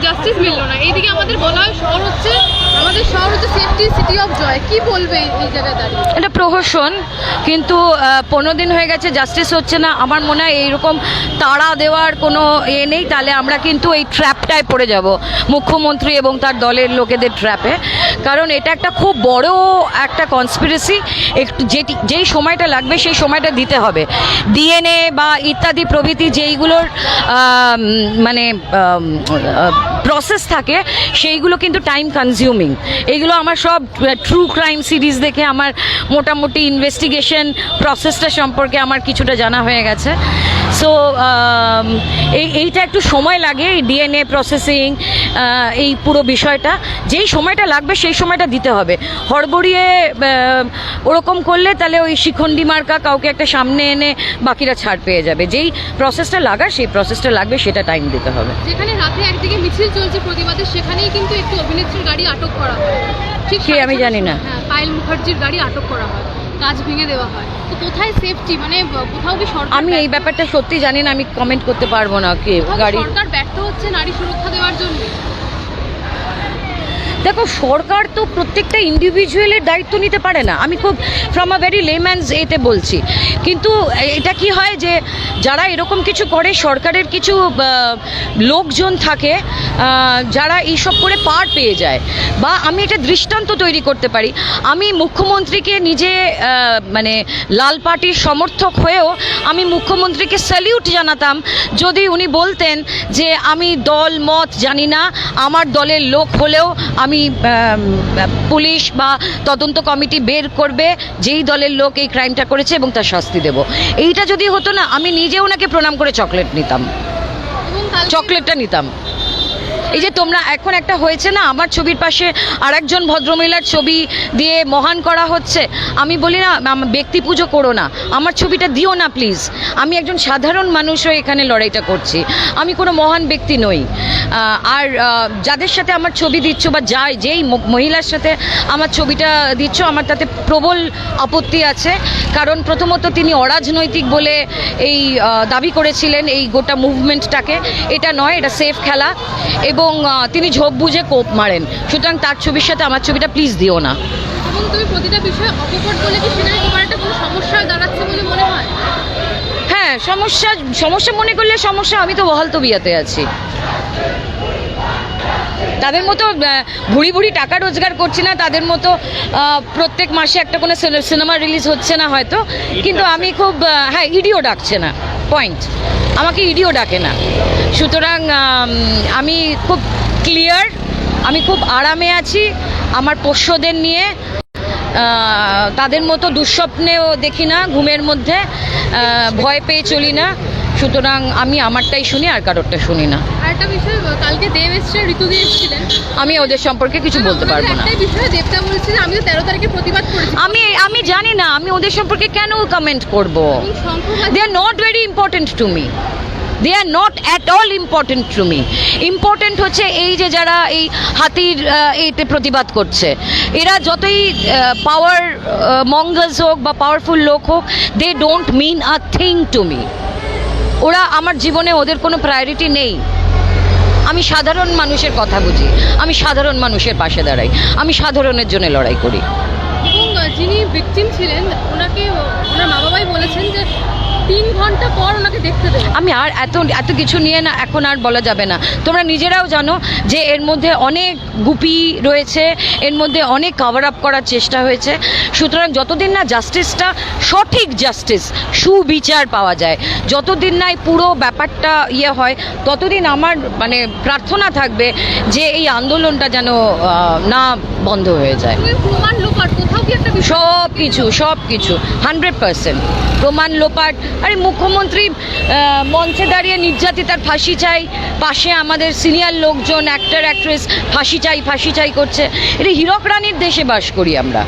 Justice মিললো না। এইদিকে আমাদের বলা হয় শহর হচ্ছে, আমাদের শহর হচ্ছে সেফটি সিটি অফ জয় কি বলবে এই- জায়গায় দাঁড়িয়ে? এটা প্রহসন, কিন্তু পনেরো দিন হয়ে গেছে জাস্টিস হচ্ছে না। আমার মনে হয় এইরকম তাড়া দেওয়ার কোনো এ নেই, তাহলে আমরা কিন্তু এই ট্র্যাপটায় পড়ে যাব, মুখ্যমন্ত্রী এবং তার দলের লোকেদের ট্র্যাপে কারণ এটা একটা খুব বড় একটা কনস্পিরেসি একটু যেটি যেই সময়টা লাগবে সেই সময়টা দিতে হবে। ডিএনএ বা ইত্যাদি প্রভৃতি যেইগুলোর মানে প্রসেস থাকে, সেইগুলো কিন্তু টাইম কনজিউমিং এইগুলো আমার সব ট্রু ক্রাইম সিরিজ দেখে আমার মোটামুটি ইনভেস্টিগেশন প্রসেসটা সম্পর্কে আমার কিছুটা জানা হয়ে গেছে। সো এই এইটা একটু সময় লাগে এই ডিএনএ প্রসেসিং এই পুরো বিষয়টা। যেই সময়টা লাগবে সেই সময়টা দিতে হবে। হড়বড়িয়ে ওরকম করলে তাহলে ওই শিখণ্ডি মার্কা কাউকে একটা সামনে এনে বাকিরা ছাড় পেয়ে যাবে। যেই প্রসেসটা লাগার সেই প্রসেসটা লাগবে সেটা টাইম দিতে হবে। যেখানে রাতে একদিকে মিছিল চলছে প্রতিবাদে সেখানেই কিন্তু একটু অভিনেত্রীর গাড়ি আটক করা হয়। ঠিক আমি জানি না। হ্যাঁ পায়েল মুখার্জির গাড়ি আটক করা হয়। কাজ ভেঙে দেওয়া হয়। তো কোথায় সেফটি মানে কোথাও কি সরকার আমি এই ব্যাপারটা সত্যি জানি না আমি কমেন্ট করতে পারব না কে গাড়ি সরকার ব্যর্থ হচ্ছে নারী সুরক্ষা দেওয়ার জন্য? দেখো, সরকার তো প্রত্যেকটা ইন্ডিভিজুয়ালের দায়িত্ব নিতে পারে না। আমি খুব ফ্রম আ ভেরি লেম্যান্স এতে বলছি। কিন্তু এটা কি হয় যে, যারা এরকম কিছু করে, সরকারের কিছু লোকজন থাকে যারা এইসব করে পার পেয়ে যায়। বা আমি এটা দৃষ্টান্ত তৈরি করতে পারি। আমি মুখ্যমন্ত্রীকে নিজে মানে লাল পার্টির সমর্থক হয়েও আমি মুখ্যমন্ত্রীকে স্যালিউট জানাতাম। যদি উনি বলতেন যে, আমি দল, মত জানি না, আমার দলের লোক হলেও আমি আম, পুলিশ বা তদন্ত কমিটি বের করবে যেই দলের লোক এই ক্রাইমটা করেছে এবং তার শাস্তি দেব। এইটা যদি হতো না আমি নিজে ওনাকে প্রণাম করে চকলেট নিতাম। চকলেটটা নিতাম। এই যে তোমরা, এখন একটা হয়েছে না, আমার ছবির পাশে আরেকজন ভদ্রমহিলার ছবি দিয়ে মহান করা হচ্ছে। আমি বলি না ব্যক্তি পুজো করো না। আমার ছবিটা দিও না প্লিজ আমি একজন সাধারণ মানুষ হয়ে এখানে লড়াইটা করছি। আমি কোনো মহান ব্যক্তি নই। আর যাদের সাথে আমার ছবি দিচ্ছ বা যাই, যেই মহিলার সাথে আমার ছবিটা দিচ্ছ, আমার তাতে প্রবল আপত্তি আছে। কারণ প্রথমত তিনি অরাজনৈতিক বলে এই দাবি করেছিলেন এই গোটা মুভমেন্টটাকে এটা নয়, এটা সেফ খেলা। এবং তিনি ঝোপ বুঝে কোপ মারেন। সুতরাং তার ছবির সাথে আমার ছবিটা প্লিজ দিও না। এবং তুমি প্রতিটা বিষয়ে অকপট বলে কি কোনো সমস্যা দাঁড়াচ্ছে বলে মনে হয়? হ্যাঁ সমস্যা সমস্যা মনে করলে সমস্যা আমি তো বহাল তো বিয়াতে আছি। তাদের মতো ভুড়ি ভুড়ি টাকা রোজগার করছি না তাদের মতো প্রত্যেক মাসে একটা কোনো সিনেমা রিলিজ হচ্ছে না হয়তো। কিন্তু আমি খুব হ্যাঁ ইডিও ডাকছে না। পয়েন্ট আমাকে ইডিও ডাকে না। সুতরাং, আমি খুব ক্লিয়ার আমি খুব আরামে আছি। আমার পোষ্যদের নিয়ে তাদের মতো দুঃস্বপ্নেও দেখি না, ঘুমের মধ্যে ভয় পেয়ে চলি না। সুতরাং আমি আমারটাই শুনি আর কারোরটা শুনি না। আর একটা বিষয় কালকে দেব এসছে ঋতুদি এসেছিলেন। আমি ওদের সম্পর্কে কিছু বলতে পারব না। বিষয় দেবতা বলছে যে আমি তো তেরো তারিখে প্রতিবাদ করেছি। আমি আমি জানি না আমি ওদের সম্পর্কে কেন কমেন্ট করব? They are not very important to me they are not at all important to me important হচ্ছে এই যে যারা এই হাতির এতে প্রতিবাদ করছে। এরা যতই পাওয়ার মঙ্গলস হোক বা পাওয়ারফুল লোক হোক they don't mean a thing to me ওরা আমার জীবনে ওদের কোনো প্রায়োরিটি নেই। আমি সাধারণ মানুষের কথা বুঝি। আমি সাধারণ মানুষের পাশে দাঁড়াই। আমি সাধারণের জন্য লড়াই করি। এবং যিনি ভিকটিম ছিলেন, ওনাকে ওনার মা বাবাই বলেছেন যে তিন ঘণ্টা পর ওনাকে দেখতে দেবে। আমি আর এত এত কিছু নিয়ে না এখন আর বলা যাবে না। তোমরা নিজেরাও জানো যে এর মধ্যে অনেক গুপি রয়েছে এর মধ্যে অনেক কভার আপ করার চেষ্টা হয়েছে। সুতরাং যতদিন না জাস্টিসটা সঠিক জাস্টিস সুবিচার পাওয়া যায়। যতদিন না এই পুরো ব্যাপারটা ইয়ে হয় ততদিন আমার মানে প্রার্থনা থাকবে যে এই আন্দোলনটা যেন না বন্ধ হয়ে যায়। তুমি প্রমাণ লোপাট কোথাও কি একটা সব কিছু সব কিছু হান্ড্রেড পার্সেন্ট প্রমাণ লোপাট আরে মুখ্যমন্ত্রী মঞ্চে দাঁড়িয়ে নির্যাতিতার ফাঁসি চাই, পাশে আমাদের সিনিয়র লোকজন অ্যাক্টর অ্যাক্ট্রেস ফাঁসি চাই ফাঁসি চাই করছে। এটা হীরক রানীর দেশে বাস করি আমরা।